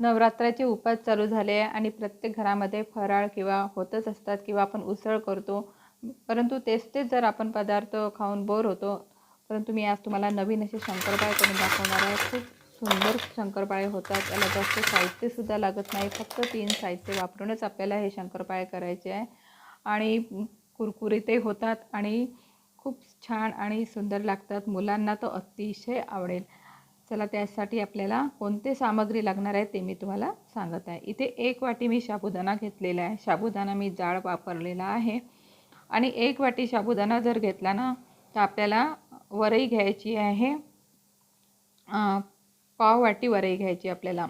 नवरात्राचे उपास चालू झाले आहे आणि प्रत्येक घरामध्ये फराळ किंवा होतच असतात किंवा आपण उसळ करतो. परंतु तेच तेच जर आपण पदार्थ खाऊन बोर होतो. परंतु मी आज तुम्हाला नवीन असे शंकरपाळे करून दाखवणार आहे. खूप सुंदर शंकरपाळे होतात. याला जास्त साहित्यसुद्धा लागत नाही. फक्त तीन साहित्य वापरूनच आपल्याला हे शंकरपाळे करायचे आहे. आणि कुरकुरीतही होतात आणि खूप छान आणि सुंदर लागतात. मुलांना तर अतिशय आवडेल. चला त्यासाठी आपल्याला कोणते सामग्री लागणार आहे ते मी तुम्हाला सांगत आहे. इथे एक वाटी मी साबुदाणा घेतलेला आहे. साबुदाणा मी जाळ वापरलेला आहे. आणि एक वाटी साबुदाणा जर घेतला ना तर आपल्याला वरई घ्यायची आहे. पाव वाटी वरई घ्यायची आपल्याला.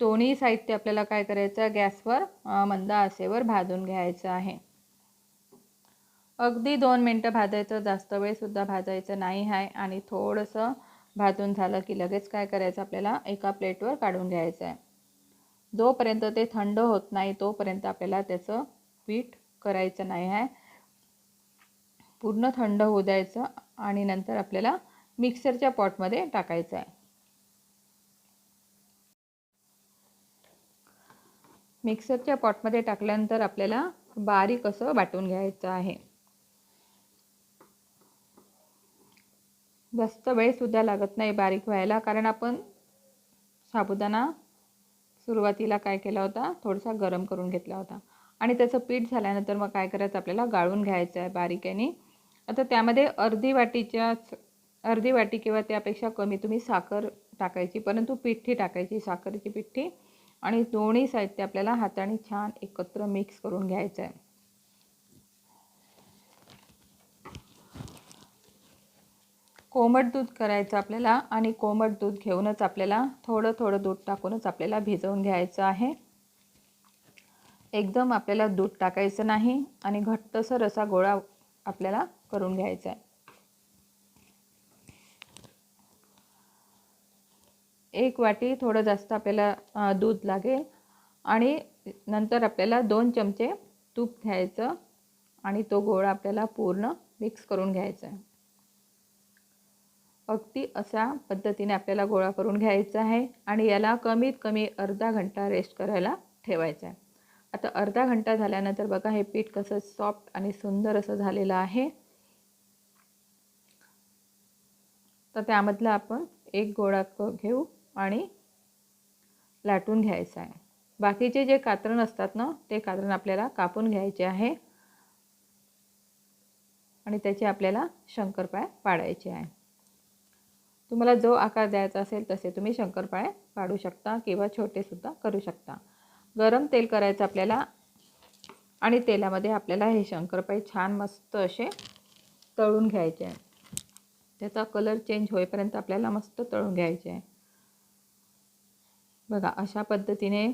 दोन्ही साहित्य आपल्याला काय करायचं गॅसवर मंद आसेवर भाजून घ्यायचं आहे. अगदी दोन मिनटं भाजायचं जास्त वेळसुद्धा भाजायचं नाही आहे. आणि थोडंसं भाजून झालं की लगेच काय करायचं आपल्याला? एका प्लेटवर काढून घ्यायचं आहे. जोपर्यंत ते थंड होत नाही तोपर्यंत आपल्याला त्याचं पीठ करायचं नाही आहे. पूर्ण थंड होऊ द्यायचं आणि नंतर आपल्याला मिक्सरच्या पॉटमध्ये टाकायचं आहे. मिक्सरच्या पॉटमध्ये टाकल्यानंतर आपल्याला बारीक असं वाटून घ्यायचं आहे. जास्त वेळसुद्धा लागत नाही बारीक व्हायला. कारण आपण साबुदाणा सुरुवातीला काय केला होता? थोडासा गरम करून घेतला होता. आणि त्याचं पीठ झाल्यानंतर मग काय करायचं? आपल्याला गाळून घ्यायचं आहे बारीकेने आता त्यामध्ये अर्धी वाटीच्याच अर्धी वाटी किंवा त्यापेक्षा कमी तुम्ही साखर टाकायची परंतु पिठ्ठी टाकायची साखरेची पिठ्ठी. आणि दोन्ही साहित्य आपल्याला हाताने छान एकत्र मिक्स करून घ्यायचं आहे. कोमट दूध करायचं आपल्याला आणि कोमट दूध घेऊनच आपल्याला थोडं थोडं दूध टाकूनच आपल्याला भिजवून घ्यायचं आहे. एकदम आपल्याला दूध टाकायचं नाही आणि घट्टसर असा गोळा आपल्याला करून घ्यायचा आहे. एक वाटी थोडं जास्त आपल्याला दूध लागेल आणि नंतर आपल्याला दोन चमचे तूप घ्यायचं आणि तो गोळा आपल्याला पूर्ण मिक्स करून घ्यायचा आहे. अगदी अशा पद्धतीने आपल्याला गोळा करून घ्यायचा आहे आणि याला कमीत कमी अर्धा घंटा रेस्ट करायला ठेवायचा आहे. आता अर्धा घंटा झाल्यानंतर बघा हे पीठ कसं सॉफ्ट आणि सुंदर असं झालेलं आहे. तर त्यामधला आपण एक गोळा घेऊ आणि लाटून घ्यायचा आहे. बाकीचे जे कात्रण असतात ना ते कात्रण आपल्याला कापून घ्यायचे आहे. आणि त्याचे आपल्याला शंकरपाय पाडायचे आहे. तुम्हाला जो आकार द्यायचा असेल तसे तुम्ही शंकरपाळे काढू शकता किंवा छोटेसुद्धा करू शकता. गरम तेल करायचं आपल्याला आणि तेलामध्ये आपल्याला हे शंकरपाळे छान मस्त असे तळून घ्यायचे आहे. त्याचा कलर चेंज होईपर्यंत आपल्याला मस्त तळून घ्यायचे आहे. बघा अशा पद्धतीने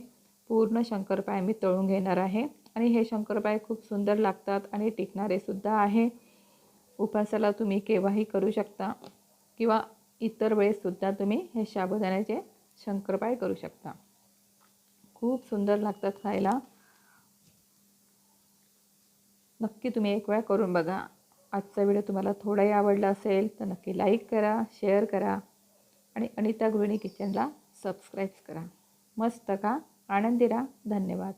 पूर्ण शंकरपाय मी तळून घेणार आहे आणि हे शंकरपाय खूप सुंदर लागतात आणि टिकणारेसुद्धा आहे. उपासाला तुम्ही केव्हाही करू शकता किंवा इतर वेळेससुद्धा तुम्ही हे साबुदाण्याचे शंकरपाय करू शकता. खूप सुंदर लागतात खायला. नक्की तुम्ही एक वेळा करून बघा. आजचा व्हिडिओ तुम्हाला थोडाही आवडला असेल तर नक्की लाईक करा शेअर करा आणि अनिता गृहिणी किचनला सबस्क्राईब करा. मस्त का आनंदी राहा. धन्यवाद.